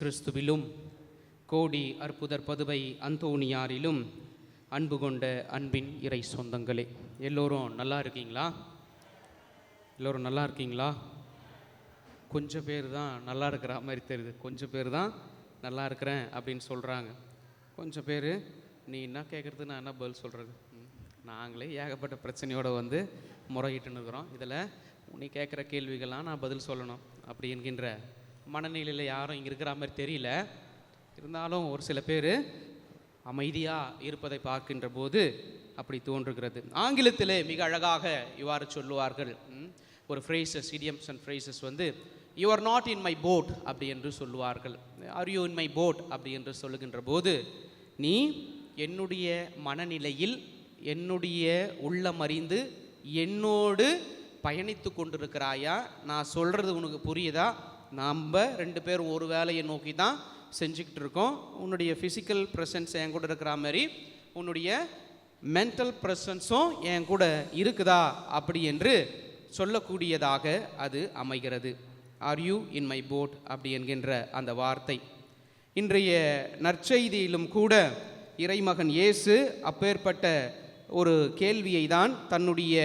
கிறிஸ்துவிலும் கோடி அற்புதர் பதுவை அந்தோணியாரிலும் அன்பு கொண்ட அன்பின் இறை சொந்தங்களே. எல்லோரும் நல்லா இருக்கீங்களா? எல்லோரும் நல்லா இருக்கீங்களா? கொஞ்சம் பேர் தான் நல்லா இருக்கிற மாதிரி தெரியுது. கொஞ்சம் பேர் தான் நல்லா இருக்கிறேன் அப்படின்னு சொல்கிறாங்க கொஞ்சம் பேர் நீ என்ன கேட்குறது நான் என்ன பதில் சொல்கிறது நாங்களே ஏகப்பட்ட பிரச்சனையோடு வந்து முறையிட்டுன்னு இருக்கிறோம் இதில் நீ கேட்குற கேள்விகள்லாம் நான் பதில் சொல்லணும் அப்படி என்கின்ற மனநிலையில் யாரும் இங்கே இருக்கிற மாதிரி தெரியல. இருந்தாலும் ஒரு சில பேர் அமைதியாக இருப்பதை பார்க்கின்ற போது அப்படி தோன்றுகிறது. ஆங்கிலத்திலே மிக அழகாக இவ்வாறு சொல்லுவார்கள். ஒரு ஃப்ரேசஸ் இடியம்ஸ் அண்ட் ஃப்ரேசஸ் வந்து you are not in my boat அப்படி என்று சொல்லுவார்கள். Are you in my boat அப்படி என்று சொல்லுகின்ற போது நீ என்னுடைய மனநிலையில் என்னுடைய உள்ளம் அறிந்து என்னோடு பயணித்து கொண்டிருக்கிறாயா? நான் சொல்கிறது உனக்கு புரியுதா? நம்ம ரெண்டு பேரும் ஒரு வேலையை நோக்கி தான் செஞ்சுக்கிட்டு இருக்கோம் உன்னுடைய ஃபிசிக்கல் ப்ரெசன்ஸ் என் கூட இருக்கிற மாதிரி உன்னுடைய மென்டல் ப்ரெசன்ஸும் என் கூட இருக்குதா அப்படி என்று சொல்லக்கூடியதாக அது அமைகிறது. Are you in my boat அப்படி என்கின்ற அந்த வார்த்தை. இன்றைய நற்செய்தியிலும் கூட இறைமகன் இயேசு அப்பேற்பட்ட ஒரு கேள்வியை தான் தன்னுடைய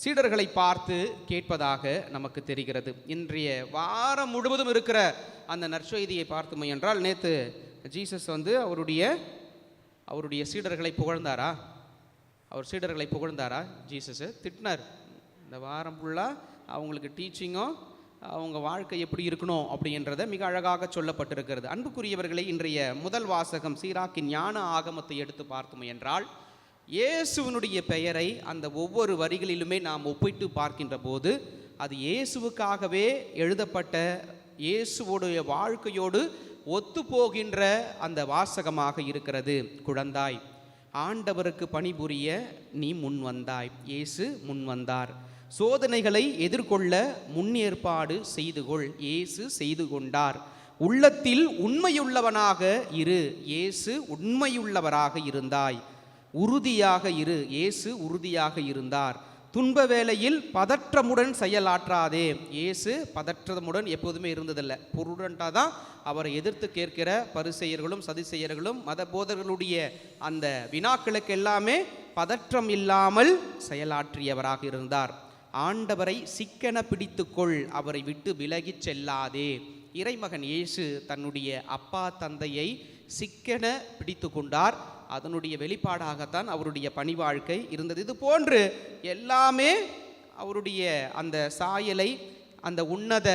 சீடர்களை பார்த்து கேட்பதாக நமக்கு தெரிகிறது. இன்றைய வாரம் முழுவதும் இருக்கிற அந்த நற்செய்தியை பார்த்தோம் என்றால் நேற்று ஜீசஸ் வந்து அவருடைய அவருடைய சீடர்களை புகழ்ந்தாரா? அவர் சீடர்களை புகழ்ந்தாரா? ஜீசஸு திட்டினார். இந்த வாரம் ஃபுல்லாக அவங்களுக்கு டீச்சிங்கும் அவங்க வாழ்க்கை எப்படி இருக்கணும் அப்படின்றத மிக அழகாக சொல்லப்பட்டிருக்கிறது. அன்புக்குரியவர்களை இன்றைய முதல் வாசகம் சீராக்கின் ஞான ஆகமத்தை எடுத்து பார்த்தோம் என்றால் இயேசுவினுடைய பெயரை அந்த ஒவ்வொரு வரிகளிலுமே நாம் ஒப்பிட்டு பார்க்கின்ற போது அது இயேசுவுக்காகவே எழுதப்பட்ட இயேசுவோடைய வாழ்க்கையோடு ஒத்துப்போகின்ற அந்த வாசகமாக இருக்கிறது. குழந்தாய் ஆண்டவருக்கு பணிபுரிய நீ முன் வந்தாய். இயேசு முன் வந்தார். சோதனைகளை எதிர்கொள்ள முன்னேற்பாடு செய்து கொள். இயேசு செய்து கொண்டார். உள்ளத்தில் உண்மையுள்ளவனாக இரு. இயேசு உண்மையுள்ளவராக இருந்தாய். உறுதியாக இரு. இயேசு உறுதியாக இருந்தார். துன்ப வேளையில் பதற்றமுடன் செயலாற்றாதே. இயேசு பதற்றமுடன் எப்போதுமே இருந்ததில்லை. பொருடன்ட்டாக தான் அவரை எதிர்த்து கேட்கிற பரிசெயர்களும் சதிசெயர்களும் மத போதர்களுடைய அந்த வினாக்களுக்கு எல்லாமே பதற்றம் இல்லாமல் செயலாற்றியவராக இருந்தார். ஆண்டவரை சிக்கென பிடித்துக்கொள் அவரை விட்டு விலகிச் செல்லாதே. இறைமகன் இயேசு தன்னுடைய அப்பா தந்தையை சிக்கென பிடித்து கொண்டார் அதனுடைய வெளிப்பாடாகத்தான் அவருடைய பணி வாழ்க்கை இருந்தது. இது போன்று எல்லாமே அவருடைய அந்த சாயலை அந்த உன்னத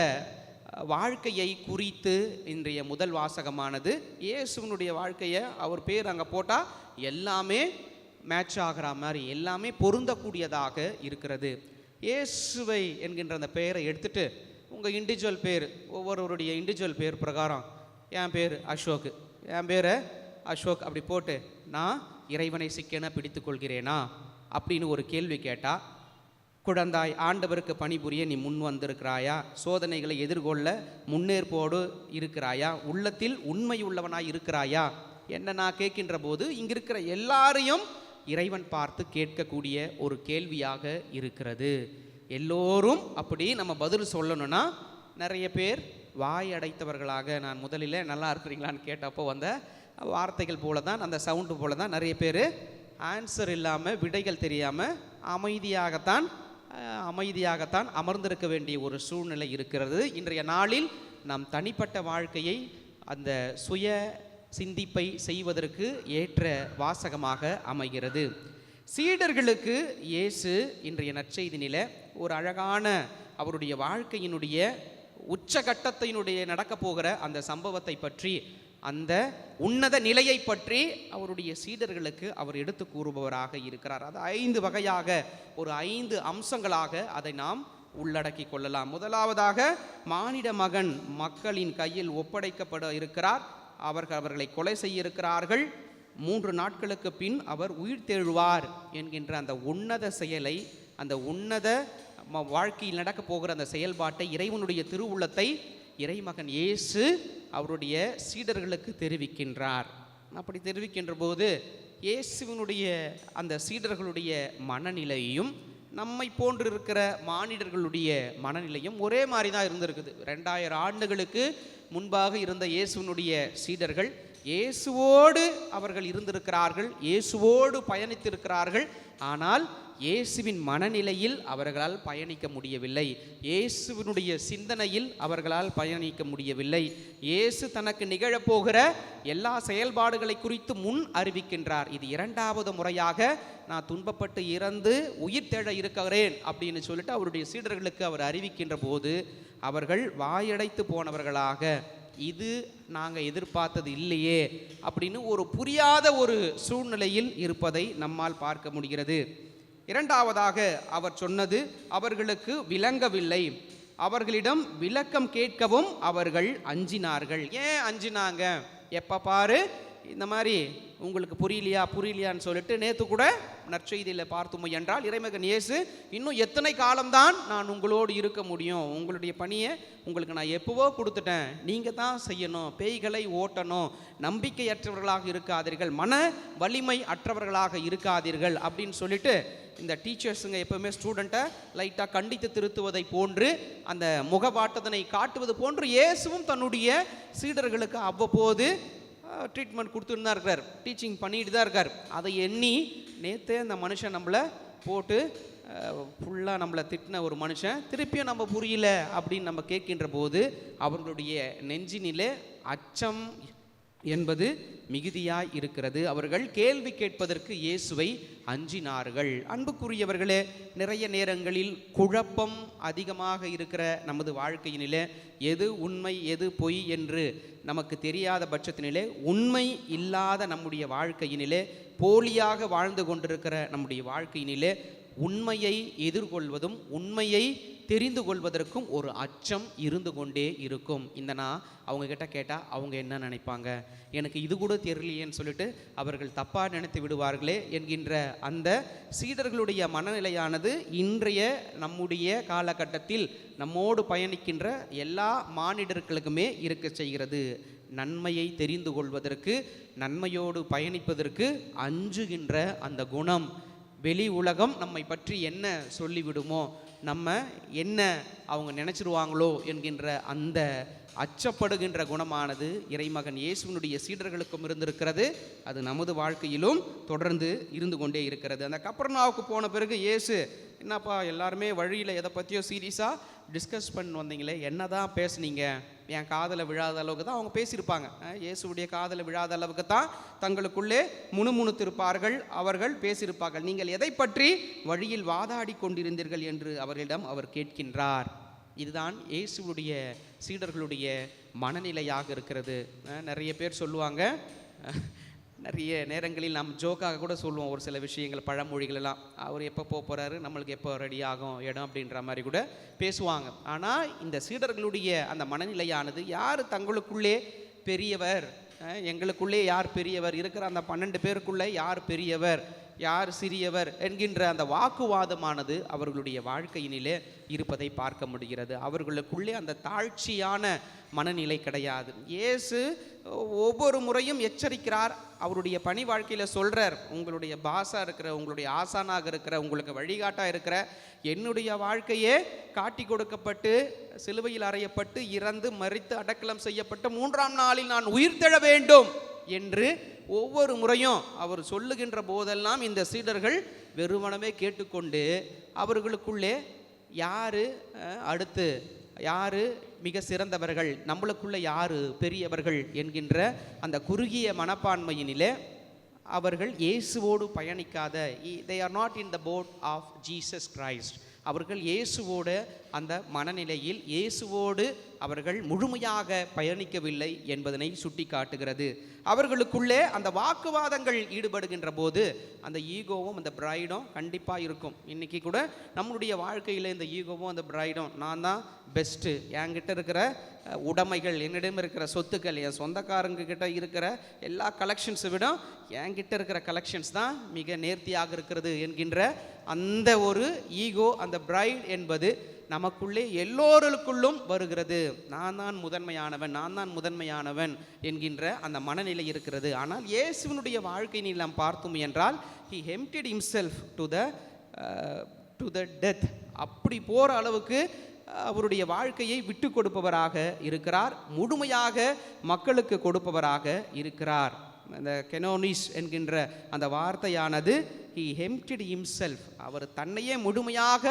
வாழ்க்கையை குறித்து இன்றைய முதல் வாசகமானது. இயேசுவனுடைய வாழ்க்கையை அவர் பேர் அங்கே போட்டால் எல்லாமே மேட்ச் ஆகிற மாதிரி எல்லாமே பொருந்தக்கூடியதாக இருக்கிறது. இயேசுவை என்கின்ற அந்த பெயரை எடுத்துட்டு உங்கள் இண்டிவிஜுவல் பேர் ஒவ்வொருவருடைய இண்டிவிஜுவல் பேர் பிரகாரம். என் பேர் அசோக். என் பேரை அசோக் அப்படி போட்டு நான் இறைவனை சிக்கென பிடித்து கொள்கிறேனா அப்படின்னு ஒரு கேள்வி கேட்டால் குழந்தாய் ஆண்டவருக்கு பணிபுரிய நீ முன் வந்திருக்கிறாயா? சோதனைகளை எதிர்கொள்ள முன்னேற்போடு இருக்கிறாயா? உள்ளத்தில் உண்மை உள்ளவனாய் இருக்கிறாயா? என்ன நான் கேட்கின்ற போது இங்கிருக்கிற எல்லாரையும் இறைவன் பார்த்து கேட்கக்கூடிய ஒரு கேள்வியாக இருக்கிறது. எல்லோரும் அப்படி நம்ம பதில் சொல்லணும்னா நிறைய பேர் வாய் அடைத்தவர்களாக நான் முதலில் நல்லா இருக்கிறீங்களான்னு கேட்டப்போ வந்த வார்த்தைகள் போல தான் அந்த சவுண்டு போல தான் நிறைய பேர் ஆன்சர் இல்லாமல் விடைகள் தெரியாமல் அமைதியாகத்தான் அமைதியாகத்தான் அமர்ந்திருக்க வேண்டிய ஒரு சூழ்நிலை இருக்கிறது. இன்றைய நாளில் நம் தனிப்பட்ட வாழ்க்கையை அந்த சுய சிந்திப்பை செய்வதற்கு ஏற்ற வாசகமாக அமைகிறது. சீடர்களுக்கு இயேசு இன்றைய நற்செய்தினில ஒரு அழகான அவருடைய வாழ்க்கையினுடைய உச்சகட்டத்தினுடைய நடக்கப் போகிற அந்த சம்பவத்தை பற்றி அந்த உன்னத நிலையை பற்றி அவருடைய சீடர்களுக்கு அவர் எடுத்து கூறுபவராக இருக்கிறார். அது ஐந்து வகையாக ஒரு ஐந்து அம்சங்களாக அதை நாம் உள்ளடக்கி கொள்ளலாம். முதலாவதாக மானிட மகன் மக்களின் கையில் ஒப்படைக்கப்பட இருக்கிறார். அவர்கள் அவர்களை கொலை செய்ய இருக்கிறார்கள். மூன்று நாட்களுக்கு பின் அவர் உயிர் தெழுவார் என்கின்ற அந்த உன்னத செயலை அந்த உன்னத ம- வாழ்க்கையில் நடக்கப் போகிற அந்த செயல்பாட்டை இறைவனுடைய திருவுள்ளத்தை இறைமகன் இயேசு அவருடைய சீடர்களுக்கு தெரிவிக்கின்றார். அப்படி தெரிவிக்கின்ற போது இயேசுவினுடைய அந்த சீடர்களுடைய மனநிலையும் நம்மை போன்று இருக்கிற மானிடர்களுடைய மனநிலையும் ஒரே மாதிரி தான் இருந்திருக்குது. ரெண்டாயிரம் ஆண்டுகளுக்கு முன்பாக இருந்த இயேசுவினுடைய சீடர்கள் இயேசுவோடு அவர்கள் இருந்திருக்கிறார்கள் இயேசுவோடு பயணித்திருக்கிறார்கள். ஆனால் இயேசுவின் மனநிலையில் அவர்களால் பயணிக்க முடியவில்லை. இயேசுவினுடைய சிந்தனையில் அவர்களால் பயணிக்க முடியவில்லை. இயேசு தனக்கு நிகழப்போகிற எல்லா செயல்பாடுகளை குறித்து முன் அறிவிக்கின்றார். இது இரண்டாவது முறையாக நான் துன்பப்பட்டு இறந்து உயிர் தேட இருக்கிறேன் அப்படின்னு சொல்லிட்டு அவருடைய சீடர்களுக்கு அவர் அறிவிக்கின்ற போது அவர்கள் வாயடைத்து போனவர்களாக இது நாங்கள் எதிர்பார்த்தது இல்லையே அப்படின்னு ஒரு புரியாத ஒரு சூழ்நிலையில் இருப்பதை நம்மால் பார்க்க முடிகிறது. இரண்டாவதாக அவர் சொன்னது அவர்களுக்கு விளங்கவில்லை. அவர்களிடம் விளக்கம் கேட்கவும் அவர்கள் அஞ்சினார்கள். ஏன் அஞ்சினாங்க? எப்போ பாரு இந்த மாதிரி உங்களுக்கு புரியலையா புரியலையான்னு சொல்லிட்டு நேற்று கூட நற்செய்தியில் பார்த்துமோ என்றால் இறைமகன் இயேசு இன்னும் எத்தனை காலம்தான் நான் உங்களோடு இருக்க முடியும்? உங்களுடைய பணியை உங்களுக்கு நான் எப்போவோ கொடுத்துட்டேன். நீங்கள் தான் செய்யணும். பேய்களை ஓட்டணும். நம்பிக்கையற்றவர்களாக இருக்காதீர்கள். மன வலிமை அற்றவர்களாக இருக்காதீர்கள். அப்படின்னு சொல்லிட்டு இந்த டீச்சர்ஸுங்க எப்பவுமே ஸ்டூடெண்ட்டை லைட்டாக கண்டித்து திருத்துவதை போன்று அந்த முகவாட்டதனை காட்டுவது போன்று இயேசுவும் தன்னுடைய சீடர்களுக்கு அவ்வப்போது ட்ரீட்மெண்ட் கொடுத்துட்டு தான் இருக்கிறார் டீச்சிங் பண்ணிட்டு தான் இருக்கார். அதை எண்ணி நேற்றே அந்த மனுஷன் நம்மளை போட்டு ஃபுல்லாக நம்மளை திட்டின ஒரு மனுஷன் திருப்பியும் நம்ம புரியல அப்படின்னு நம்ம கேட்கின்ற போது அவர்களுடைய நெஞ்சினிலே அச்சம் என்பது மிகுதியாய் இருக்கிறது. அவர்கள் கேள்வி கேட்பதற்கு இயேசுவை அஞ்சினார்கள். அன்புக்குரியவர்களே நிறைய நேரங்களில் குழப்பம் அதிகமாக இருக்கிற நமது வாழ்க்கையினிலே எது உண்மை எது பொய் என்று நமக்கு தெரியாத பட்சத்தினிலே உண்மை இல்லாத நம்முடைய வாழ்க்கையினிலே போலியாக வாழ்ந்து கொண்டிருக்கிற நம்முடைய வாழ்க்கையினிலே உண்மையை எதிர்கொள்வதும் உண்மையை தெரிந்து கொள்வதற்கும் ஒரு அச்சம் இருந்து கொண்டே இருக்கும். இந்த நான் அவங்க கிட்ட கேட்டால் அவங்க என்ன நினைப்பாங்க? எனக்கு இது கூட தெரியலையேன்னு சொல்லிட்டு அவர்கள் தப்பாக நினைத்து விடுவார்களே என்கின்ற அந்த சீடர்களுடைய மனநிலையானது இன்றைய நம்முடைய காலகட்டத்தில் நம்மோடு பயணிக்கின்ற எல்லா மானிடர்களுக்குமே இருக்க செய்கிறது. நன்மையை தெரிந்து கொள்வதற்கு நன்மையோடு பயணிப்பதற்கு அஞ்சுகின்ற அந்த குணம். வெளி உலகம் நம்மை பற்றி என்ன சொல்லிவிடுமோ? நம்ம என்ன அவங்க நினச்சிருவாங்களோ என்கின்ற அந்த அச்சப்படுகின்ற குணமானது இறைமகன் இயேசுவினுடைய சீடர்களுக்கும் இருந்திருக்கிறது. அது நமது வாழ்க்கையிலும் தொடர்ந்து இருந்து கொண்டே இருக்கிறது. அந்த கப்பர்னாவுக்கு போன பிறகு இயேசு என்னப்பா எல்லாருமே வழியில் எதை பற்றியோ சீரியஸாக டிஸ்கஸ் பண்ண வந்தீங்களே என்ன தான் பேசுனீங்க? என் காதில் விழாத அளவுக்கு தான் அவங்க பேசியிருப்பாங்க. இயேசுடைய இயேசுவுடைய காதில் விழாத அளவுக்கு தான் தங்களுக்குள்ளே முணுமுணுத்திருப்பார்கள் அவர்கள் பேசியிருப்பார்கள். நீங்கள் எதை பற்றி வழியில் வாதாடி கொண்டிருந்தீர்கள் என்று அவர்களிடம் அவர் கேட்கின்றார். இதுதான் இயேசுவுடைய சீடர்களுடைய மனநிலையாக இருக்கிறது. நிறைய பேர் சொல்லுவாங்க நிறைய நேரங்களில் நாம் ஜோக்காக கூட சொல்லுவோம். ஒரு சில விஷயங்கள் பழமொழிகள் எல்லாம் அவர் எப்போ போக போகிறாரு நம்மளுக்கு எப்போ ரெடி ஆகும்? இடம் அப்படின்ற மாதிரி கூட பேசுவாங்க. ஆனால் இந்த சீடர்களுடைய அந்த மனநிலையானது யார் தங்களுக்குள்ளே பெரியவர்? எங்களுக்குள்ளே யார் பெரியவர்? இருக்கிற அந்த பன்னெண்டு பேருக்குள்ளே யார் பெரியவர்? யார் சிறியவர் என்கின்ற அந்த வாக்குவாதமானது அவர்களுடைய வாழ்க்கையினிலே இருப்பதை பார்க்க முடிகிறது. அவர்களுக்குள்ளே அந்த தாழ்ச்சியான மனநிலை கிடையாது. இயேசு ஒவ்வொரு முறையும் எச்சரிக்கிறார். அவருடைய பணி வாழ்க்கையில் சொல்கிறார் உங்களுடைய பாஸாக இருக்கிற உங்களுடைய ஆசானாக இருக்கிற உங்களுக்கு வழிகாட்டாக இருக்கிற என்னுடைய வாழ்க்கையே காட்டி கொடுக்கப்பட்டு சிலுவையில் அறையப்பட்டு இறந்து மறித்து அடக்கலம் செய்யப்பட்டு மூன்றாம் நாளில் நான் உயிர் தெழ வேண்டும். என்று ஒவ்வொரு முறையும் அவர் சொல்லுகின்ற போதெல்லாம் இந்த சீடர்கள் வெறுமனமே கேட்டுக்கொண்டு அவர்களுக்குள்ளே யார் அடுத்து யார் மிக சிறந்தவர்கள் நம்மளுக்குள்ள யார் பெரியவர்கள் என்கின்ற அந்த குறுகிய மனப்பான்மையினிலே அவர்கள் இயேசுவோடு பயணிக்காத they are not in the boat of Jesus Christ அவர்கள் இயேசுவோட அந்த மனநிலையில் இயேசுவோடு அவர்கள் முழுமையாக பயணிக்கவில்லை என்பதனை சுட்டி காட்டுகிறது அவர்களுக்குள்ளே அந்த வாக்குவாதங்கள் ஈடுபடுகின்ற போது அந்த ஈகோவும் அந்த பிரைடும் கண்டிப்பாக இருக்கும். இன்றைக்கி கூட நம்மளுடைய வாழ்க்கையில் இந்த ஈகோவும் அந்த பிரைடும் நான் தான் பெஸ்ட்டு என்கிட்ட இருக்கிற உடைமைகள் என்னிடம் இருக்கிற சொத்துக்கள் என் சொந்தக்காரங்க கிட்ட இருக்கிற எல்லா கலெக்ஷன்ஸை விட என்கிட்ட இருக்கிற கலெக்ஷன்ஸ் தான் மிக நேர்த்தியாக இருக்கிறது என்கின்ற அந்த ஒரு ஈகோ அந்த பிரைட் என்பது நமக்குள்ளே எல்லோருக்குள்ளும் வருகிறது. நான் தான் முதன்மையானவன் நான் தான் முதன்மையானவன் என்கின்ற அந்த மனநிலை இருக்கிறது. ஆனால் இயேசுவினுடைய வாழ்க்கையை நாம் பார்த்தோம் என்றால் he humbled himself to the to the death அப்படி போகிற அளவுக்கு uh, அவருடைய வாழ்க்கையை விட்டு கொடுப்பவராக இருக்கிறார். முழுமையாக மக்களுக்கு கொடுப்பவராக இருக்கிறார். அந்த கெனோனிஸ் என்கின்ற அந்த வார்த்தையானது ஹி ஹெம்டிட் இம்செல்ஃப் அவர் தன்னையே முழுமையாக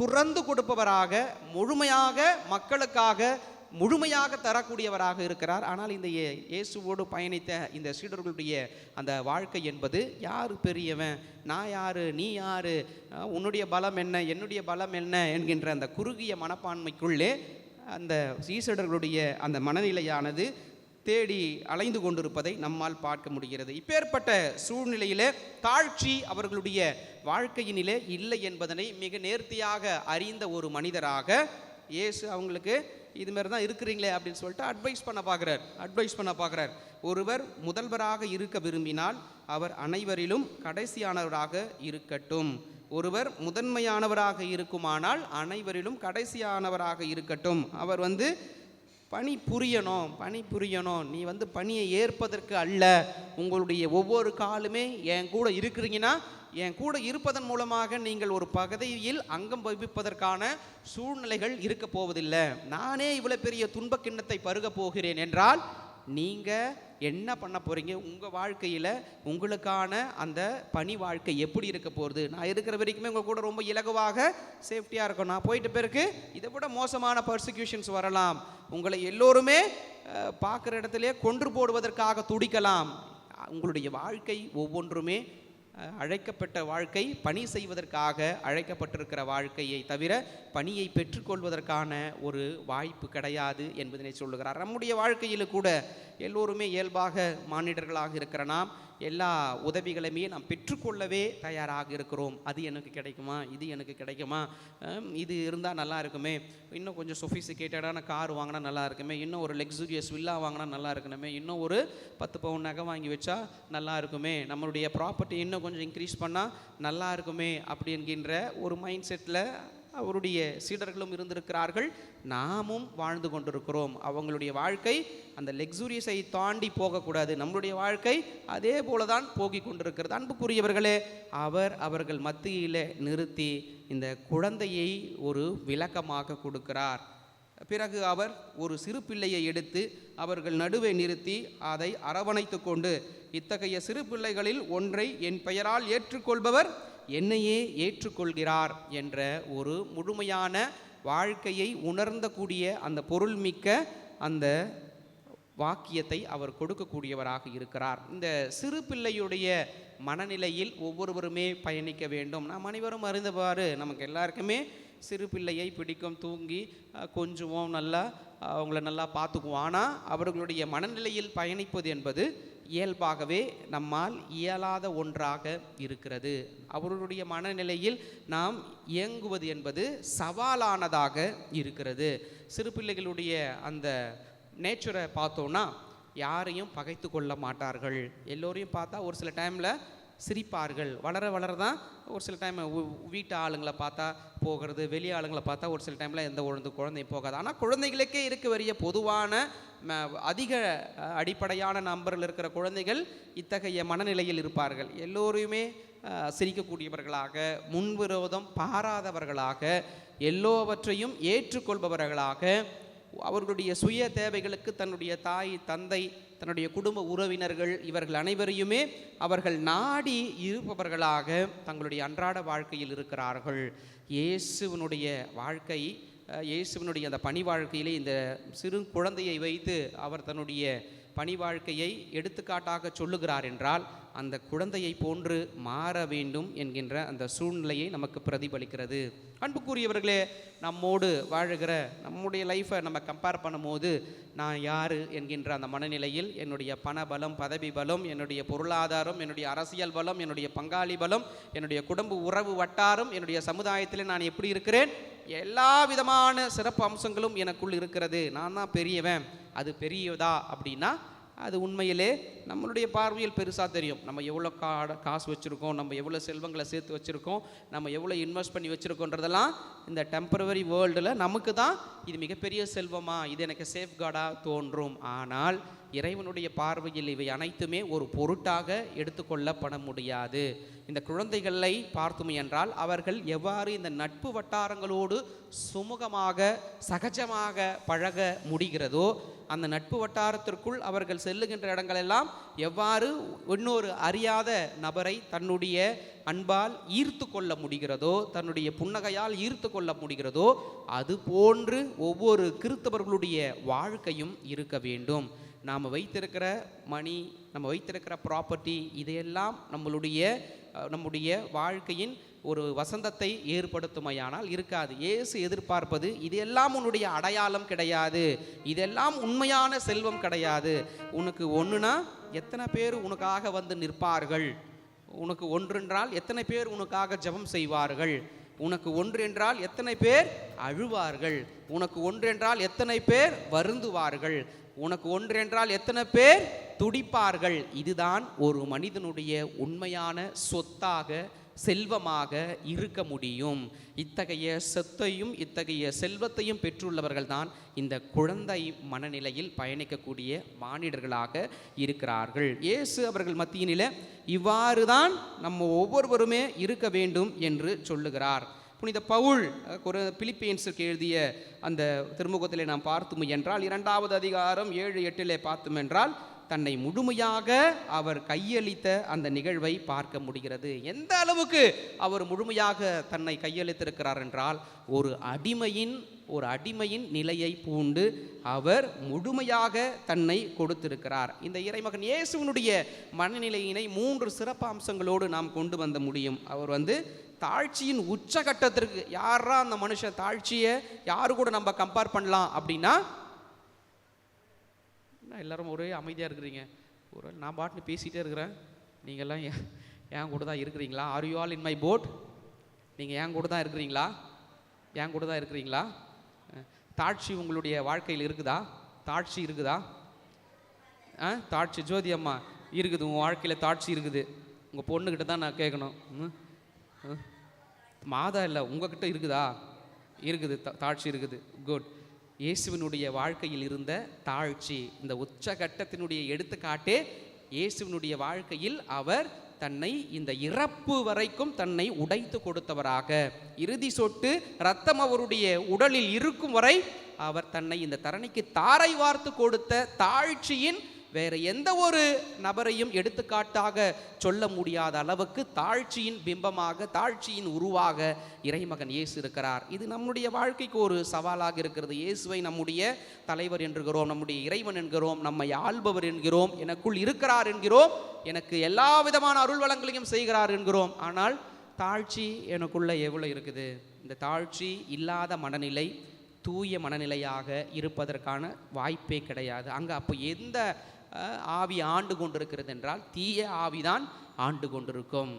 துறந்து கொடுப்பவராக முழுமையாக மக்களுக்காக முழுமையாக தரக்கூடியவராக இருக்கிறார். ஆனால் இந்த இயேசுவோடு பயணித்த இந்த சீடர்களுடைய அந்த வாழ்க்கை என்பது யார் பெரியவன்? நான் யார்? நீ யார்? உன்னுடைய பலம் என்ன? என்னுடைய பலம் என்ன? என்கின்ற அந்த குறுகிய மனப்பான்மைக்குள்ளே அந்த சீசடர்களுடைய அந்த மனநிலையானது தேடி அலைந்து கொண்டிருப்பதை நம்மால் பார்க்க முடிகிறது. இப்பேற்பட்ட சூழ்நிலையிலே தாழ்ச்சி அவர்களுடைய வாழ்க்கையினிலே இல்லை என்பதனை மிக நேர்த்தியாக அறிந்த ஒரு மனிதராக இயேசு அவங்களுக்கு இது மாதிரி தான் இருக்கிறீங்களே அப்படின்னு சொல்லிட்டு அட்வைஸ் பண்ண பார்க்குறார். அட்வைஸ் பண்ண பார்க்குறார். ஒருவர் முதல்வராக இருக்க விரும்பினால் அவர் அனைவரிலும் கடைசியானவராக இருக்கட்டும். ஒருவர் முதன்மையானவராக இருக்குமானால் அனைவரிலும் கடைசியானவராக இருக்கட்டும். அவர் வந்து பணி புரியணும் பணி புரியணும். நீ வந்து பணியை ஏற்பதற்கு அல்ல. உங்களுடைய ஒவ்வொரு காலுமே என் கூட இருக்கிறீங்கன்னா என் கூட இருப்பதன் மூலமாக நீங்கள் ஒரு பகுதியில் அங்கம் வகிப்பதற்கான சூழ்நிலைகள் இருக்க போவதில்லை. நானே இவ்வளோ பெரிய துன்பக் கிண்ணத்தை பருக போகிறேன் என்றால் நீங்கள் என்ன பண்ண போகிறீங்க உங்கள் வாழ்க்கையில் உங்களுக்கான அந்த பணி வாழ்க்கை எப்படி இருக்க போகிறது நான் இருக்கிற வரைக்குமே உங்கள் கூட ரொம்ப இலகுவாக சேஃப்டியாக இருக்கும் நான் போயிட்டு பிறகு இதை விட மோசமான பர்சிக்யூஷன்ஸ் வரலாம். உங்களை எல்லோருமே பார்க்குற இடத்துலையே கொன்று போடுவதற்காக துடிக்கலாம். உங்களுடைய வாழ்க்கை ஒவ்வொன்றுமே அழைக்கப்பட்ட வாழ்க்கை பணி செய்வதற்காக அழைக்கப்பட்டிருக்கிற வாழ்க்கையை தவிர பணியை பெற்றுக்கொள்வதற்கான ஒரு வாய்ப்பு கிடையாது என்பதனை சொல்லுகிறார். நம்முடைய வாழ்க்கையில் கூட எல்லோருமே இயல்பாக மானிடர்களாக இருக்கிற நாம் எல்லா உதவிகளையுமே நாம் பெற்றுக்கொள்ளவே தயாராக இருக்கிறோம். அது எனக்கு கிடைக்குமா? இது எனக்கு கிடைக்குமா? இது இருந்தால் நல்லா இருக்குமே. இன்னும் கொஞ்சம் சொஃபிசிகேட்டடான கார் வாங்கினா நல்லா இருக்குமே. இன்னும் ஒரு லக்ஸூரியஸ் வில்லா வாங்கினா நல்லா இருக்கணுமே. இன்னும் ஒரு பத்து பவுன் நகை வாங்கி வச்சா நல்லா இருக்குமே. நம்மளுடைய ப்ராப்பர்ட்டி இன்னும் கொஞ்சம் இன்க்ரீஸ் பண்ணால் நல்லா இருக்குமே அப்படின்கின்ற ஒரு மைண்ட் செட்டில் அவருடைய சீடர்களும் இருந்திருக்கிறார்கள். நாமும் வாழ்ந்து கொண்டிருக்கிறோம். அவங்களுடைய வாழ்க்கை அந்த லெக்ஸூரியஸை தாண்டி போகக்கூடாது. நம்மளுடைய வாழ்க்கை அதே போல தான் போகிக் கொண்டிருக்கிறது. அன்புக்குரியவர்களே அவர் அவர்கள் மத்தியிலே நிறுத்தி இந்த குழந்தையை ஒரு விளக்கமாக கொடுக்கிறார். பிறகு அவர் ஒரு சிறு பிள்ளையை எடுத்து அவர்கள் நடுவே நிறுத்தி அதை அரவணைத்து கொண்டு இத்தகைய சிறு பிள்ளைகளில் ஒன்றை என் பெயரால் ஏற்றுக்கொள்பவர் என்னையே ஏற்றுக்கொள்கிறார் என்ற ஒரு முழுமையான வாழ்க்கையை உணர்ந்தக்கூடிய அந்த பொருள்மிக்க அந்த வாக்கியத்தை அவர் கொடுக்கக்கூடியவராக இருக்கிறார். இந்த சிறு பிள்ளையுடைய மனநிலையில் ஒவ்வொருவருமே பயணிக்க வேண்டும். நாம் அனைவரும் அறிந்தவாறு நமக்கு எல்லாருக்குமே சிறு பிள்ளையை பிடிக்கும் தூங்கி கொஞ்சுவோம் நல்லா அவங்கள நல்லா பார்த்துக்குவோம். ஆனால் அவர்களுடைய மனநிலையில் பயணிப்பது என்பது இயல்பாகவே நம்மால் இயலாத ஒன்றாக இருக்கிறது. அவர்களுடைய மனநிலையில் நாம் இயங்குவது என்பது சவாலானதாக இருக்கிறது. சிறு பிள்ளைகளுடைய அந்த நேச்சரை பார்த்தோன்னா யாரையும் பகைத்து கொள்ள மாட்டார்கள். எல்லோரையும் பார்த்தா ஒரு சில டைமில் சிரிப்பார்கள். வளர வளர தான் ஒரு சில டைம் வீட்டு ஆளுங்களை பார்த்தா போகிறது வெளி ஆளுங்களை பார்த்தா ஒரு சில டைமில் எந்த ஒழுந்து குழந்தையும் போகாது. ஆனால் குழந்தைகளுக்கே இருக்க வரிய பொதுவான அதிக அடிப்படையான நம்பரில் இருக்கிற குழந்தைகள் இத்தகைய மனநிலையில் இருப்பார்கள். எல்லோரையுமே சிரிக்கக்கூடியவர்களாக முன்விரோதம் பாராதவர்களாக எல்லோவற்றையும் ஏற்றுக்கொள்பவர்களாக அவர்களுடைய சுய தேவைகளுக்கு தன்னுடைய தாய் தந்தை தன்னுடைய குடும்ப உறவினர்கள் இவர்கள் அனைவரையுமே அவர்கள் நாடி இருப்பவர்களாக தங்களுடைய அன்றாட வாழ்க்கையில் இருக்கிறார்கள். இயேசுவனுடைய வாழ்க்கை இயேசுவனுடைய இயேசுவினுடைய அந்த பணி வாழ்க்கையிலே இந்த சிறு குழந்தையை வைத்து அவர் தன்னுடைய பணி வாழ்க்கையை எடுத்துக்காட்டாக சொல்லுகிறார் என்றால் அந்த குழந்தையை போன்று மாற வேண்டும் என்கின்ற அந்த சூழ்நிலையை நமக்கு பிரதிபலிக்கிறது. அன்புக்குரியவர்களே நம்மோடு வாழுகிற நம்முடைய லைஃப்பை நம்ம கம்பேர் பண்ணும்போது நான் யார் என்கின்ற அந்த மனநிலையில் என்னுடைய பண பலம் பதவி பலம் என்னுடைய பொருளாதாரம் என்னுடைய அரசியல் பலம் என்னுடைய பங்காளி பலம் என்னுடைய குடும்ப உறவு வட்டாரம் என்னுடைய சமுதாயத்தில் நான் எப்படி இருக்கிறேன்? எல்லா விதமான சிறப்பு அம்சங்களும் எனக்குள் இருக்கிறது. நான் தான் பெரியவன். அது பெரியதா அப்படின்னா அது உண்மையிலே நம்மளுடைய பார்வையில் பெருசாக தெரியும். நம்ம எவ்வளோ கா காசு வச்சுருக்கோம் நம்ம எவ்வளோ செல்வங்களை சேர்த்து வச்சுருக்கோம் நம்ம எவ்வளோ இன்வெஸ்ட் பண்ணி வச்சுருக்கோன்றதெல்லாம் இந்த டெம்பரவரி வேர்ல்டில் நமக்கு தான் இது மிகப்பெரிய செல்வமா இது எனக்கு சேஃப் கார்டாக தோன்றும். ஆனால் இறைவனுடைய பார்வையில் இவை அனைத்துமே ஒரு பொருட்டாக எடுத்துக்கொள்ளப்பட முடியாது. இந்த குழந்தைகளை பார்த்தோம் என்றால் அவர்கள் எவ்வாறு இந்த நட்பு வட்டாரங்களோடு சுமூகமாக சகஜமாக பழக முடிகிறதோ அந்த நட்பு வட்டாரத்திற்குள் அவர்கள் செல்லுகின்ற இடங்களெல்லாம் எவ்வாறு இன்னொரு அறியாத நபரை தன்னுடைய அன்பால் ஈர்த்து கொள்ள முடிகிறதோ தன்னுடைய புன்னகையால் ஈர்த்து கொள்ள முடிகிறதோ அது போன்று ஒவ்வொரு கிறித்தவர்களுடைய வாழ்க்கையும் இருக்க வேண்டும். நாம் வைத்திருக்கிற மணி நம்ம வைத்திருக்கிற ப்ராப்பர்ட்டி இதையெல்லாம் நம்மளுடைய நம்முடைய வாழ்க்கையின் ஒரு வசந்தத்தை ஏற்படுத்துமையானால் இருக்காது. இயேசு எதிர்பார்ப்பது இதெல்லாம் உன்னுடைய அடையாளம் கிடையாது. இதெல்லாம் உண்மையான செல்வம் கிடையாது. உனக்கு ஒன்றுனா எத்தனை பேர் உனக்காக வந்து நிற்பார்கள்? உனக்கு ஒன்றென்றால் எத்தனை பேர் உனக்காக ஜெபம் செய்வார்கள்? உனக்கு ஒன்று என்றால் எத்தனை பேர் அழுவார்கள்? உனக்கு ஒன்று என்றால் எத்தனை பேர் வருந்துவார்கள்? உனக்கு ஒன்று என்றால் எத்தனை பேர் துடிப்பார்கள்? இதுதான் ஒரு மனிதனுடைய உண்மையான சொத்தாக செல்வமாக இருக்க முடியும். இத்தகைய சொத்தையும் இத்தகைய செல்வத்தையும் பெற்றுள்ளவர்கள் தான் இந்த குழந்தை மனநிலையில் பயணிக்கக்கூடிய மானிடர்களாக இருக்கிறார்கள். இயேசு அவர்கள் மத்தியினில இவ்வாறு தான் நம்ம ஒவ்வொருவருமே இருக்க வேண்டும் என்று சொல்லுகிறார். புனித பவுல் அஹ், ஒரு பிலிப்பீன்ஸுக்கு எழுதிய அந்த திருமுகத்திலே நாம் பார்த்தோம் என்றால் இரண்டாவது அதிகாரம் ஏழு எட்டிலே பார்த்தோம் என்றால் தன்னை முழுமையாக அவர் கையளித்த அந்த நிகழ்வை பார்க்க முடிகிறது. எந்த அளவுக்கு அவர் முழுமையாக தன்னை கையளித்திருக்கிறார் என்றால் ஒரு அடிமையின் ஒரு அடிமையின் நிலையை பூண்டு அவர் முழுமையாக தன்னை கொடுத்திருக்கிறார். இந்த இறைமகன் இயேசுவினுடைய மனநிலையினை மூன்று சிறப்பு அம்சங்களோடு நாம் கொண்டு வந்த முடியும். அவர் வந்து தாழ்ச்சியின் உச்சகட்டத்திற்கு யாரா அந்த மனுஷன் தாழ்ச்சியை யாரு கூட நம்ம கம்பேர் பண்ணலாம் அப்படின்னா என்ன எல்லாரும் ஒரே அமைதியாக இருக்கிறீங்க? ஒரு நான் பாட்டுன்னு பேசிகிட்டே இருக்கிறேன். நீங்கள்லாம் என் என் கூட தான் இருக்கிறீங்களா? Are you all in my boat நீங்கள் என் கூட தான் இருக்கிறீங்களா? என் கூட தான் இருக்கிறீங்களா? தாட்சி உங்களுடைய வாழ்க்கையில் இருக்குதா? தாட்சி இருக்குதா? ஆ தாட்சி ஜோதி அம்மா இருக்குது. உன் வாழ்க்கையில் தாட்சி இருக்குது. உங்கள் பொண்ணுக்கிட்ட தான் நான் கேட்கணும். ம், ம். மாதா இல்லை உங்ககிட்ட இருக்குதா? இருக்குது தா- இருக்குது. குட் இயேசுவினுடைய வாழ்க்கையில் இருந்த தாழ்ச்சி இந்த உச்சகட்டத்தினுடைய எடுத்துக்காட்டே இயேசுவினுடைய வாழ்க்கையில் அவர் தன்னை இந்த இறப்பு வரைக்கும் தன்னை உடைத்து கொடுத்தவராக. இறுதி சொட்டு ரத்தம் அவருடைய உடலில் இருக்கும் வரை அவர் தன்னை இந்த தரணிக்கு தாரை வார்த்து கொடுத்த தாழ்ச்சியின் வேற எந்த ஒரு நபரையும் எடுத்துக்காட்டாக சொல்ல முடியாத அளவுக்கு தாழ்ச்சியின் பிம்பமாக தாழ்ச்சியின் உருவாக இறைமகன் இயேசு இருக்கிறார். இது நம்முடைய வாழ்க்கைக்கு ஒரு சவாலாக இருக்கிறது. இயேசுவை நம்முடைய தலைவர் என்கிறோம் நம்முடைய இறைவன் என்கிறோம் நம்மை ஆள்பவர் என்கிறோம் எனக்குள் இருக்கிறார் என்கிறோம் எனக்கு எல்லா விதமான அருள் வளங்களையும் செய்கிறார் என்கிறோம். ஆனால் தாழ்ச்சி எனக்குள்ள எவ்வளோ இருக்குது? இந்த தாழ்ச்சி இல்லாத மனநிலை தூய மனநிலையாக இருப்பதற்கான வாய்ப்பே கிடையாது. அங்கே அப்போ எந்த ஆவி ஆண்டு கொண்டிருக்கிறது என்றால் தீய ஆவிதான் ஆண்டு கொண்டிருக்கும்.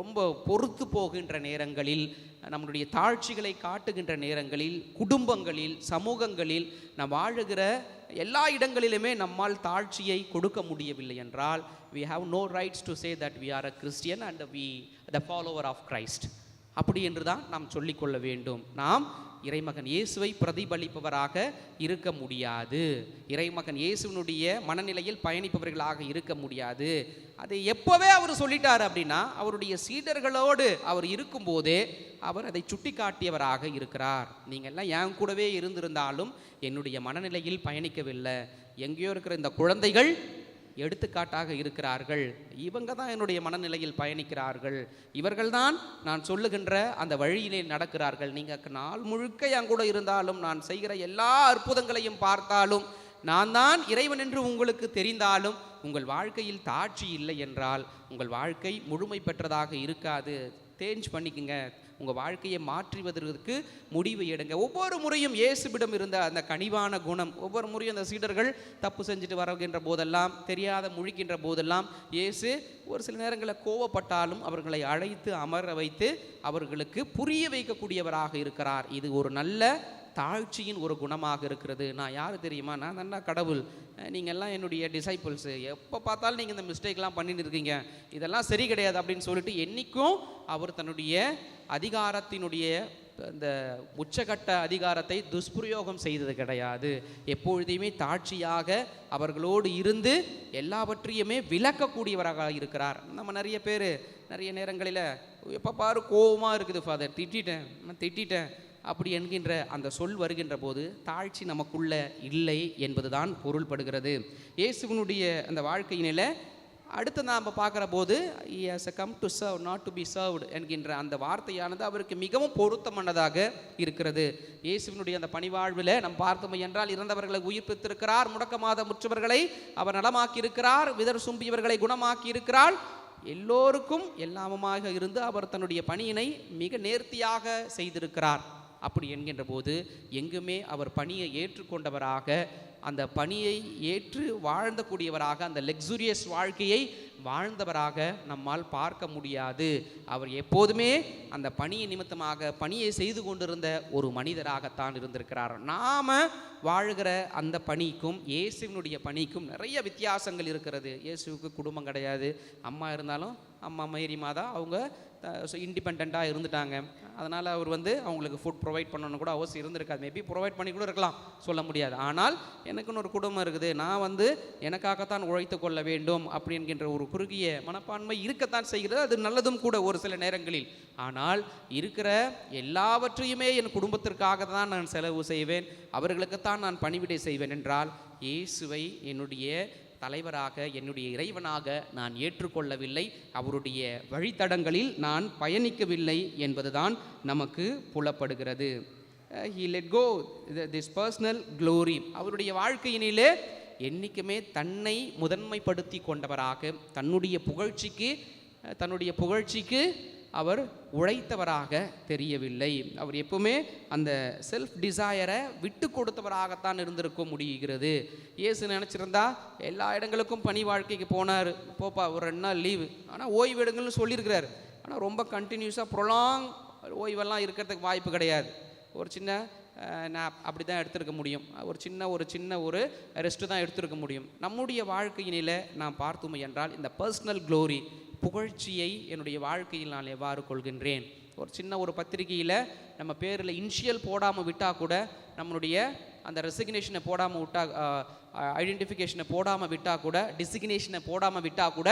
ரொம்ப பொறுத்து போகின்ற நேரங்களில் நம்மளுடைய தாழ்ச்சிகளை காட்டுகின்ற நேரங்களில் குடும்பங்களில் சமூகங்களில் நாம் வாழுகிற எல்லா இடங்களிலுமே நம்மால் தாழ்ச்சியை கொடுக்க முடியவில்லை என்றால் we have no rights to say that we are a Christian and we the follower of Christ அப்படி என்று தான் நாம் சொல்லிக்கொள்ள வேண்டும். நாம் இறைமகன் இயேசுவை பிரதிபலிப்பவராக இருக்க முடியாது. இறைமகன் இயேசுவினுடைய மனநிலையில் பயணிப்பவர்களாக இருக்க முடியாது. அதை எப்போவே அவர் சொல்லிட்டார் அப்படின்னா அவருடைய சீடர்களோடு அவர் இருக்கும்போதே அவர் அதை சுட்டி காட்டியவராக இருக்கிறார். நீங்கள் எல்லாம் என் கூடவே இருந்திருந்தாலும் என்னுடைய மனநிலையில் பயணிக்கவில்லை. எங்கேயோ இருக்கிற இந்த குழந்தைகள் எடுத்துக்காட்டாக இருக்கிறார்கள். இவங்க தான் என்னுடைய மனநிலையில் பயணிக்கிறார்கள். இவர்கள்தான் நான் சொல்லுகின்ற அந்த வழியிலே நடக்கிறார்கள். நீங்கள் நாள் முழுக்க என் கூட இருந்தாலும் நான் செய்கிற எல்லா அற்புதங்களையும் பார்த்தாலும் நான் தான் இறைவன் என்று உங்களுக்கு தெரிந்தாலும் உங்கள் வாழ்க்கையில் தாட்சி இல்லை என்றால் உங்கள் வாழ்க்கை முழுமை பெற்றதாக இருக்காது. தேஞ்ச் பண்ணிக்கங்க. உங்கள் வாழ்க்கையை மாற்றுவதற்கு முடிவு எடுங்க. ஒவ்வொரு முறையும் இயேசுவிடம் இருந்த அந்த கனிவான குணம் ஒவ்வொரு முறையும் அந்த சீடர்கள் தப்பு செஞ்சுட்டு வருகின்ற போதெல்லாம் தெரியாத முழிக்கின்ற போதெல்லாம் இயேசு ஒரு சில நேரங்களில் கோவப்பட்டாலும் அவர்களை அழைத்து அமர வைத்து அவர்களுக்கு புரிய வைக்கக்கூடியவராக இருக்கிறார். இது ஒரு நல்ல தாழ்ச்சியின் ஒரு குணமாக இருக்கிறது. நான் யார் தெரியுமா? நான் தான்டா கடவுள். நீங்கள் எல்லாம் என்னுடைய டிசைபிள்ஸு எப்போ பார்த்தாலும் நீங்கள் இந்த மிஸ்டேக்லாம் பண்ணிட்டு இருக்கீங்க. இதெல்லாம் சரி கிடையாது அப்படின்னு சொல்லிட்டு என்றைக்கும் அவர் தன்னுடைய அதிகாரத்தினுடைய இந்த உச்சகட்ட அதிகாரத்தை துஷ்பிரயோகம் செய்தது கிடையாது. எப்பொழுதையுமே தாட்சியாக அவர்களோடு இருந்து எல்லாவற்றையுமே விளக்கக்கூடியவராக இருக்கிறார். நம்ம நிறைய பேர் நிறைய நேரங்களில் எப்போ பாரு கோவமாக இருக்குது ஃபாதர் திட்டிட்டேன் நான் திட்டிட்டேன். அப்படி என்கின்ற அந்த சொல் வருகின்ற போது தாழ்ச்சி நமக்குள்ள இல்லை என்பதுதான் பொருள்படுகிறது. இயேசுவினுடைய அந்த வாழ்க்கையினில அடுத்து நாம் பார்க்குற போது as a come to serve not to be served என்கின்ற அந்த வார்த்தையானது அவருக்கு மிகவும் பொருத்தமானதாக இருக்கிறது. இயேசுவினுடைய அந்த பணிவாழ்வில் நாம் பார்த்தோம் என்றால் இறந்தவர்களை உயிர்ப்பித்திருக்கிறார் முடக்கமாத முற்றவர்களை அவர் நலமாக்கி இருக்கிறார் விதர் சும்பியவர்களை குணமாக்கி இருக்கிறார் எல்லோருக்கும் எல்லாமுமாக இருந்து அவர் தன்னுடைய பணியினை மிக நேர்த்தியாக செய்திருக்கிறார். அப்படி என்கின்ற போது எங்குமே அவர் பணியை ஏற்றுக்கொண்டவராக அந்த பணியை ஏற்று வாழ்ந்தக்கூடியவராக அந்த லக்ஸுரியஸ் வாழ்க்கையை வாழ்ந்தவராக நம்மால் பார்க்க முடியாது. அவர் எப்போதுமே அந்த பணியை நிமித்தமாக பணியை செய்து கொண்டிருந்த ஒரு மனிதராகத்தான் இருந்திருக்கிறார். நாம் வாழ்கிற அந்த பணிக்கும் இயேசுவினுடைய பணிக்கும் நிறைய வித்தியாசங்கள் இருக்கிறது. இயேசுவுக்கு குடும்பம் கிடையாது. அம்மா இருந்தாலும் அம்மா மேரி மாதா அவங்க இண்டிபெண்ட்டாக இருந்துட்டாங்க. அதனால் அவர் வந்து அவங்களுக்கு ஃபுட் ப்ரொவைட் பண்ணணும் கூட அவசியம் இருந்திருக்காது. மேபி ப்ரொவைட் பண்ணி கூட இருக்கலாம். சொல்ல முடியாது. ஆனால் எனக்குன்னு ஒரு குடும்பம் இருக்குது. நான் வந்து எனக்காகத்தான் உழைத்து கொள்ள வேண்டும் அப்படின்கின்ற ஒரு குறுகிய மனப்பான்மை இருக்கத்தான் செய்கிறது அது நல்லதும் கூட ஒரு சில நேரங்களில். ஆனால் இருக்கிற எல்லாவற்றையுமே என் குடும்பத்திற்காக தான் நான் செலவு செய்வேன் அவர்களுக்குத்தான் நான் பணிவிடை செய்வேன் என்றால் இயேசுவை என்னுடைய தலைவராக என்னுடைய இறைவனாக நான் ஏற்றுக்கொள்ளவில்லை அவருடைய வழித்தடங்களில் நான் பயணிக்கவில்லை என்பதுதான் நமக்கு புலப்படுகிறது. He let go this personal glory அவருடைய வாழ்க்கையினிலே என்றைக்குமே தன்னை முதன்மைப்படுத்தி கொண்டவராக தன்னுடைய புகழ்ச்சிக்கு தன்னுடைய புகழ்ச்சிக்கு அவர் உழைத்தவராக தெரியவில்லை. அவர் எப்பவுமே அந்த செல்ஃப் டிசையரை விட்டு கொடுத்தவராகத்தான் இருந்திருக்க முடிகிறது. இயேசு நினச்சிருந்தா எல்லா இடங்களுக்கும் பணி வாழ்க்கைக்கு போனார். போப்பா ஒரு ரெண்டு நாள் லீவு ஆனால் ஓய்வு எடுங்கள்னு சொல்லியிருக்கிறார். ஆனால் ரொம்ப கண்டினியூஸாக ப்ரொலாங் ஓய்வெல்லாம் இருக்கிறதுக்கு வாய்ப்பு கிடையாது. ஒரு சின்ன நான் அப்படி தான் எடுத்திருக்க முடியும். ஒரு சின்ன ஒரு சின்ன ஒரு ரெஸ்ட்டு தான் எடுத்திருக்க முடியும். நம்முடைய வாழ்க்கையினில நாம் பார்த்தோம் என்றால் இந்த பர்சனல் க்ளோரி புகழ்ச்சியை என்னுடைய வாழ்க்கையில் நான் எவ்வாறு கொள்கின்றேன்? ஒரு சின்ன ஒரு பத்திரிகையில் நம்ம பேரில் இன்ஷியல் போடாமல் விட்டால் கூட நம்மளுடைய அந்த ரெசிக்னேஷனை போடாமல் விட்டா ஐடென்டிஃபிகேஷனை போடாமல் விட்டால் கூட டிசிக்னேஷனை போடாமல் விட்டால் கூட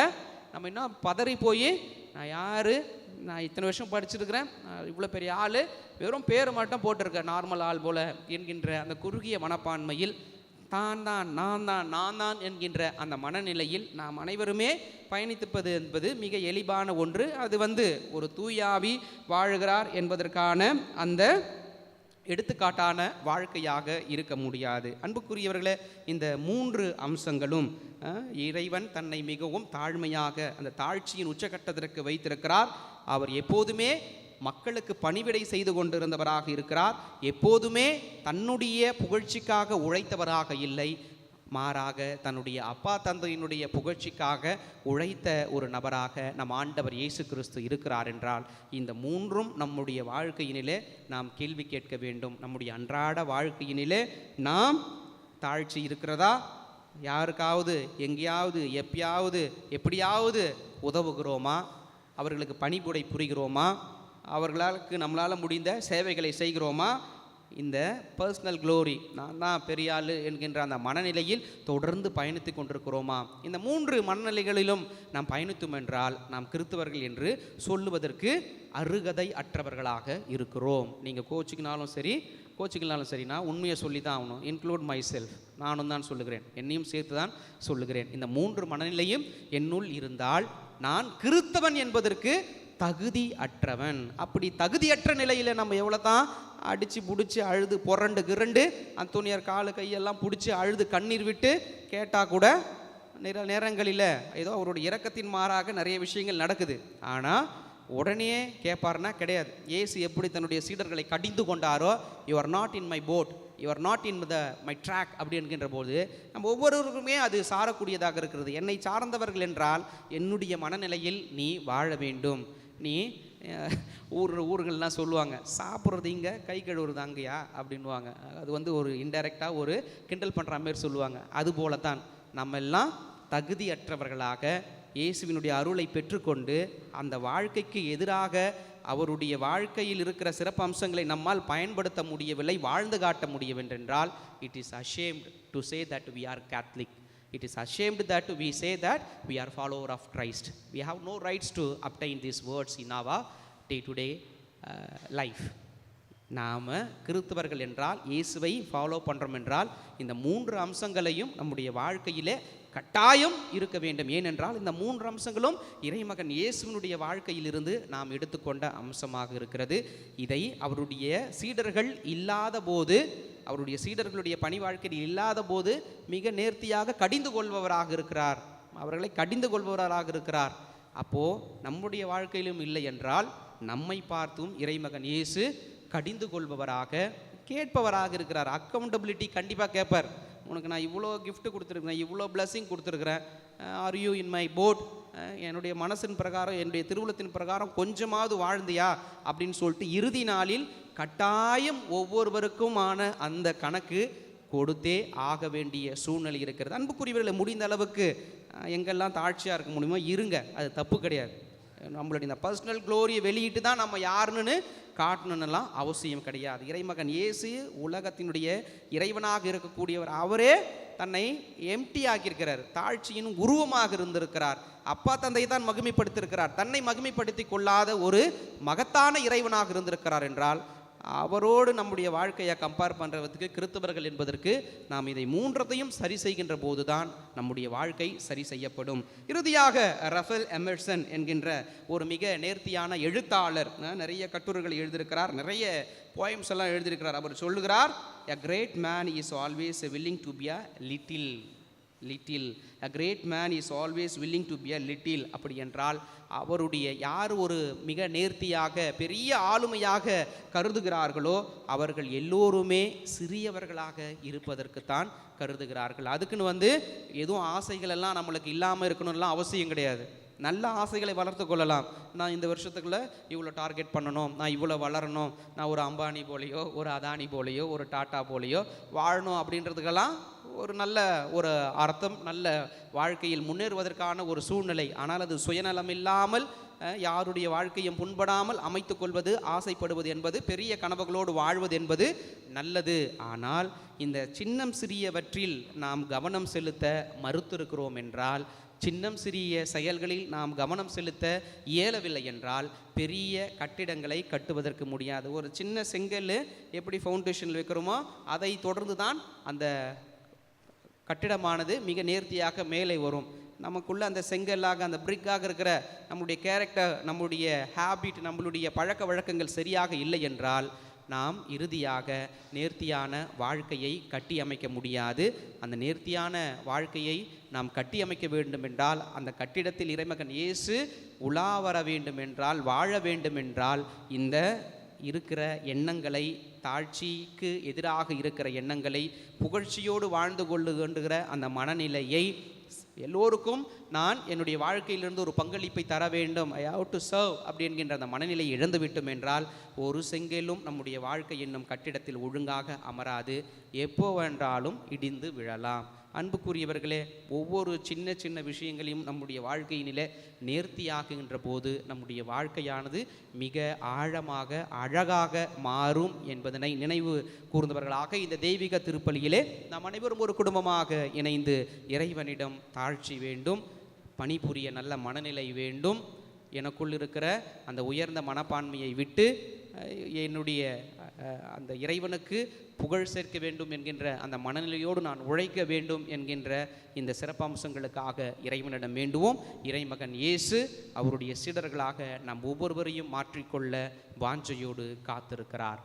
நம்ம இன்னும் பதறி போய் நான் யார்? நான் இத்தனை வருஷம் படிச்சிருக்கிறேன். இவ்வளோ பெரிய ஆள். வெறும் பேர் மட்டும் போட்டிருக்கேன் நார்மல் ஆள் போல என்கின்ற அந்த குறுகிய மனப்பான்மையில் தான் தான் நான் தான் நான் தான் என்கின்ற அந்த மனநிலையில் நாம் அனைவருமே பயணித்திருப்பது என்பது மிக எளிதான ஒன்று. அது வந்து ஒரு தூயாவி வாழுகிறார் என்பதற்கான அந்த எடுத்துக்காட்டான வாழ்க்கையாக இருக்க முடியாது. அன்புக்குரியவர்களே இந்த மூன்று அம்சங்களும் இறைவன் தன்னை மிகவும் தாழ்மையாக அந்த தாழ்ச்சியின் உச்சகட்டத்திற்கு வைத்திருக்கிறார். அவர் எப்போதுமே மக்களுக்கு பணிவிடை செய்து கொண்டிருந்தவராக இருக்கிறார். எப்போதுமே தன்னுடைய புகழ்ச்சிக்காக உழைத்தவராக இல்லை. மாறாக தன்னுடைய அப்பா தந்தையினுடைய புகழ்ச்சிக்காக உழைத்த ஒரு நபராக நம் ஆண்டவர் இயேசு கிறிஸ்து இருக்கிறார் என்றால் இந்த மூன்றும் நம்முடைய வாழ்க்கையினிலே நாம் கேள்வி கேட்க வேண்டும். நம்முடைய அன்றாட வாழ்க்கையினிலே நாம் தாழ்ச்சி இருக்கிறதா? யாருக்காவது எங்கேயாவது எப்பயாவது எப்படியாவது உதவுகிறோமா? அவர்களுக்கு பணிபுடை புரிகிறோமா? அவர்களுக்கு நம்மளால் முடிந்த சேவைகளை செய்கிறோமா? இந்த பர்சனல் க்ளோரி நான் தான் பெரிய என்கின்ற அந்த மனநிலையில் தொடர்ந்து பயணித்து கொண்டிருக்கிறோமா? இந்த மூன்று மனநிலைகளிலும் நாம் பயணித்தோம் என்றால் நாம் கிறித்தவர்கள் என்று சொல்லுவதற்கு அருகதை அற்றவர்களாக இருக்கிறோம். நீங்கள் கோச்சுக்கினாலும் சரி கோச்சுக்கினாலும் சரி நான் உண்மையை சொல்லி தான் ஆகணும். இன்க்ளூட் மை செல்ஃப் நானும் தான் சொல்லுகிறேன். என்னையும் சேர்த்து தான் சொல்லுகிறேன். இந்த மூன்று மனநிலையும் என்னுள் இருந்தால் நான் கிறித்தவன் என்பதற்கு தகுதி அற்றவன். அப்படி தகுதியற்ற நிலையில் நம்ம எவ்வளோ தான் அடித்து பிடிச்சி அழுது புரண்டு கிரண்டு அந்தோனியார் காலு கையெல்லாம் பிடிச்சி அழுது கண்ணீர் விட்டு கேட்டால் கூட நிற நேரங்களில் ஏதோ அவருடைய இறக்கத்தின் மாறாக நிறைய விஷயங்கள் நடக்குது. ஆனால் உடனே கேட்பாருன்னா கிடையாது. ஏசு எப்படி தன்னுடைய சீடர்களை கடிந்து கொண்டாரோ you are not in my boat you are not in the my track அப்படி என்கின்ற போது நம்ம ஒவ்வொருவருக்குமே அது சாரக்கூடியதாக இருக்கிறது. என்னை சார்ந்தவர்கள் என்றால் என்னுடைய மனநிலையில் நீ வாழ வேண்டும். நீ ஊர் ஊர்கள்லாம் சொல்லுவாங்க சாப்பிட்றது இங்கே கை கழுவுறது அங்கேயா? அப்படின்வாங்க அது வந்து ஒரு இன்டெரக்டாக ஒரு கிண்டல் பண்ணுற மாதிரி சொல்லுவாங்க. அதுபோல தான் நம்ம எல்லாம் தகுதியற்றவர்களாக இயேசுவினுடைய அருளை பெற்றுக்கொண்டு அந்த வாழ்க்கைக்கு எதிராக அவருடைய வாழ்க்கையில் இருக்கிற சிறப்பு அம்சங்களை நம்மால் பயன்படுத்த முடியவில்லை வாழ்ந்து காட்ட முடியவென்றால் it is ashamed to say that we are Catholic it is ashamed that we say that we are follower of christ we have no rights to obtain these words in our day to day life நாம் கிறிஸ்தவர்கள் என்றால் இயேசுவை follow பண்ணுறோம் என்றால் இந்த மூன்று அம்சங்களையும் நம்முடைய வாழ்க்கையிலே கட்டாயம் இருக்க வேண்டும். ஏனென்றால் இந்த மூன்று அம்சங்களும் இறைமகன் இயேசுவனுடைய வாழ்க்கையிலிருந்து நாம் எடுத்துக்கொண்ட அம்சமாக இருக்கிறது. இதை அவருடைய சீடர்கள் இல்லாத போது அவருடைய சீடர்களுடைய பணி வாழ்க்கையில் இல்லாத போது மிக நேர்த்தியாக கடிந்து கொள்பவராக இருக்கிறார். அவர்களை கடிந்து கொள்பவராக இருக்கிறார். அப்போ நம்முடைய வாழ்க்கையிலும் இல்லை என்றால் நம்மை பார்த்தும் இறைமகன் இயேசு கடிந்து கொள்பவராக கேட்பவராக இருக்கிறார். அக்கௌண்டபிலிட்டி கண்டிப்பாக கேட்பார். உனக்கு நான் இவ்வளோ கிஃப்ட்டு கொடுத்துருக்குறேன் இவ்வளோ பிளஸ்ஸிங் கொடுத்துருக்குறேன். Are you in my boat என்னுடைய மனசின் பிரகாரம் என்னுடைய திருவுளத்தின் பிரகாரம் கொஞ்சமாவது வாழ்ந்தியா? அப்படின்னு சொல்லிட்டு இறுதி நாளில் கட்டாயம் ஒவ்வொருவருக்குமான அந்த கணக்கு கொடுத்தே ஆக வேண்டிய சூழ்நிலை இருக்கிறது. அன்புக்குரியவர்களை முடிந்த அளவுக்கு எங்கெல்லாம் தாழ்ச்சியாக இருக்க முடியுமோ இருங்க. அது தப்பு கிடையாது. நம்மளுடைய இந்த பர்சனல் க்ளோரியை வெளியிட்டு தான் நம்ம யாருன்னு காட்டணுன்னெல்லாம் அவசியம் கிடையாது. இறைமகன் இயேசு உலகத்தினுடைய இறைவனாக இருக்கக்கூடியவர் அவரே தன்னை எம்டி ஆக்கியிருக்கிறார். தாழ்ச்சியின் உருவமாக இருந்திருக்கிறார். அப்பா தந்தையை தான் மகிமைப்படுத்தியிருக்கிறார். தன்னை மகிமைப்படுத்தி கொள்ளாத ஒரு மகத்தான இறைவனாக இருந்திருக்கிறார் என்றால் அவரோடு நம்முடைய வாழ்க்கையை கம்பேர் பண்ணுறதுக்கு கிறித்தவர்கள் என்பதற்கு நாம் இதை மூன்றத்தையும் சரி செய்கின்ற போதுதான் நம்முடைய வாழ்க்கை சரி செய்யப்படும். இறுதியாக ரஃபல் எமர்சன் என்கின்ற ஒரு மிக நேர்த்தியான எழுத்தாளர் நிறைய கட்டுரைகள் எழுதியிருக்கிறார் நிறைய போயம்ஸ் எல்லாம் எழுதியிருக்கிறார். அவர் சொல்லுகிறார் a great man is always willing to be a little little a great man is always willing to be a little அப்படி என்றால் அவருடைய யார் ஒரு மிக நேர்த்தியாக பெரிய ஆளுமையாக கருதுகிறார்களோ அவர்கள் எல்லோருமே சிறியவர்களாக இருப்பதற்குத்தான் கருதுகிறார்கள். அதுக்குன்னு வந்து எதுவும் ஆசைகள் எல்லாம் நம்மளுக்கு இல்லாமல் இருக்கணும்லாம் அவசியம் கிடையாது. நல்ல ஆசைகளை வளர்த்து கொள்ளலாம். நான் இந்த வருஷத்துக்குள்ளே இவ்வளோ டார்கெட் பண்ணணும் நான் இவ்வளோ வளரணும் நான் ஒரு அம்பானி போலையோ ஒரு அதானி போலையோ ஒரு டாட்டா போலையோ வாழணும் அப்படின்றதுக்கெல்லாம் ஒரு நல்ல ஒரு அர்த்தம் நல்ல வாழ்க்கையில் முன்னேறுவதற்கான ஒரு சூழ்நிலை. ஆனால் அது சுயநலம் இல்லாமல் யாருடைய வாழ்க்கையும் புண்படாமல் அமைத்துக் கொள்வது ஆசைப்படுவது என்பது பெரிய கனவுகளோடு வாழ்வது என்பது நல்லது. ஆனால் இந்த சின்னம் சிறியவற்றில் நாம் கவனம் செலுத்த மறுத்திருக்கிறோம் என்றால் சின்னம் சிறிய செயல்களில் நாம் கவனம் செலுத்த இயலவில்லை என்றால் பெரிய கட்டிடங்களை கட்டுவதற்கு முடியாது. ஒரு சின்ன செங்கல் எப்படி ஃபவுண்டேஷனில் வைக்கிறோமோ அதை தொடர்ந்து தான் அந்த கட்டிடமானது மிக நேர்த்தியாக மேலே வரும். நமக்குள்ள அந்த செங்கல்லாக அந்த பிரிக்காக இருக்கிற நம்முடைய கேரக்டர் நம்முடைய ஹேபிட் நம்மளுடைய பழக்க வழக்கங்கள் சரியாக இல்லை என்றால் நாம் இறுதியாக நேர்த்தியான வாழ்க்கையை கட்டியமைக்க முடியாது. அந்த நேர்த்தியான வாழ்க்கையை நாம் கட்டியமைக்க வேண்டுமென்றால் வேண்டும் என்றால் அந்த கட்டிடத்தில் இறைமகன் இயேசு உலா வர வேண்டும் என்றால் வாழ வேண்டும் என்றால் இந்த இருக்கிற எண்ணங்களை தாழ்ச்சிக்கு எதிராக இருக்கிற எண்ணங்களை புகழ்ச்சியோடு வாழ்ந்து கொள்ளுகின்ற அந்த மனநிலையை எல்லோருக்கும் நான் என்னுடைய வாழ்க்கையிலிருந்து ஒரு பங்களிப்பை தர வேண்டும். ஐ ஹவ் டு சர்வ் அப்படி என்கின்ற அந்த மனநிலை இழந்து விட்டோம் என்றால் ஒரு செங்கலும் நம்முடைய வாழ்க்கை என்னும் கட்டிடத்தில் ஒழுங்காக அமராது. எப்போ வேண்டாலும் இடிந்து விழலாம். அன்புக்குரியவர்களே ஒவ்வொரு சின்ன சின்ன விஷயங்களையும் நம்முடைய வாழ்க்கையினிலே நேர்த்தியாகுகின்ற போது நம்முடைய வாழ்க்கையானது மிக ஆழமாக அழகாக மாறும் என்பதனை நினைவு கூர்ந்தவர்களாக இந்த தெய்வீக திருப்பலியிலே நாம் அனைவரும் ஒரு குடும்பமாக இணைந்து இறைவனிடம் தாழ்ச்சி வேண்டும் பணிபுரிய நல்ல மனநிலை வேண்டும். எனக்குள் இருக்கிற அந்த உயர்ந்த மனப்பான்மையை விட்டு என்னுடைய அந்த இறைவனுக்கு புகழ் சேர்க்க வேண்டும் என்கின்ற அந்த மனநிலையோடு நான் உழைக்க வேண்டும் என்கின்ற இந்த சிறப்பம்சங்களுக்காக இறைவனிடம் வேண்டுவோம். இறைமகன் இயேசு அவருடைய சீடர்களாக நம் ஒவ்வொருவரையும் மாற்றிக்கொள்ள வாஞ்சையோடு காத்திருக்கிறார்.